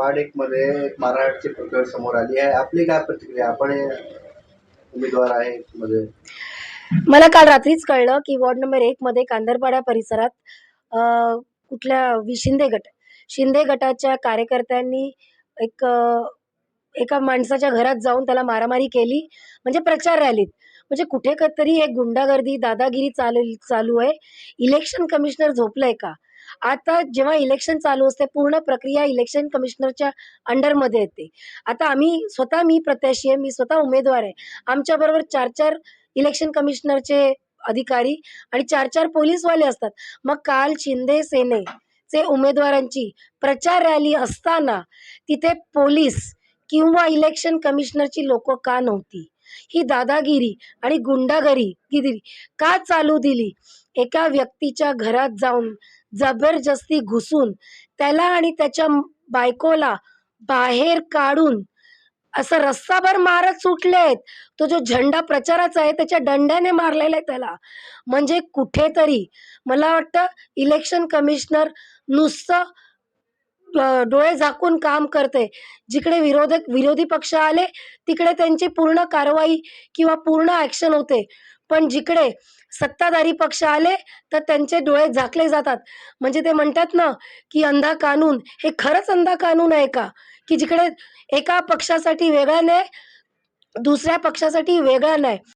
Ward एक मध्ये प्रकरण समोर आली आहे. आपली काय प्रतिक्रिया? आपण उमेदवार आहे मध्ये. मला काल रात्रीच कळलं की वॉर्ड नंबर एक मध्ये कांदरपाडा परिसरात अ, कुठल्या वि- शिंदे गट शिंदे गटाच्या कार्यकर्त्यांनी एक अ, एका माणसाच्या घरात जाऊन त्याला मारामारी केली. म्हणजे प्रचार रॅलीत. म्हणजे कुठे तरी एक गुंडागर्दी दादागिरी चालू चालू आहे. इलेक्शन कमिशनर झोपलंय का? आता जेव्हा इलेक्शन चालू असते पूर्ण प्रक्रिया इलेक्शन कमिशनरच्या अंडरमध्ये येते. आता आम्ही स्वतः मी प्रत्याशी आहे मी स्वतः उमेदवार आहे. आमच्याबरोबर चार चार इलेक्शन कमिशनरचे अधिकारी आणि चार चार पोलीसवाले असतात. मग काल शिंदे सेने चे उमेदवारांची प्रचार रॅली असताना तिथे पोलीस किंवा इलेक्शन कमिशनरची लोक का नव्हती? ही दादागिरी आणि गुंडागिरी गिरी का चालू दिली? एका व्यक्तीच्या घरात जाऊन जबरदस्ती घुसून त्याला आणि त्याच्या बायकोला बाहेर काढून असं रस्ताभर मारत सुटलेत. तो जो झेंडा प्रचाराचा आहे त्याच्या दंड्याने मारलेला आहे त्याला. म्हणजे कुठेतरी मला वाटतं इलेक्शन कमिशनर नुसतं डोळे झाकून काम करते जिकडे विरोधक विरोधी पक्ष आले तिकडे त्यांची पूर्ण कारवाई किंवा पूर्ण ॲक्शन होते. पण जिकडे सत्ताधारी पक्ष आले तर त्यांचे डोळे झाकले जातात. म्हणजे ते म्हणतात ना की अंधा कानून हे खरंच अंधा कानून आहे का? की जिकडे एका पक्षासाठी वेगळा न्याय दुसऱ्या पक्षासाठी वेगळा न्याय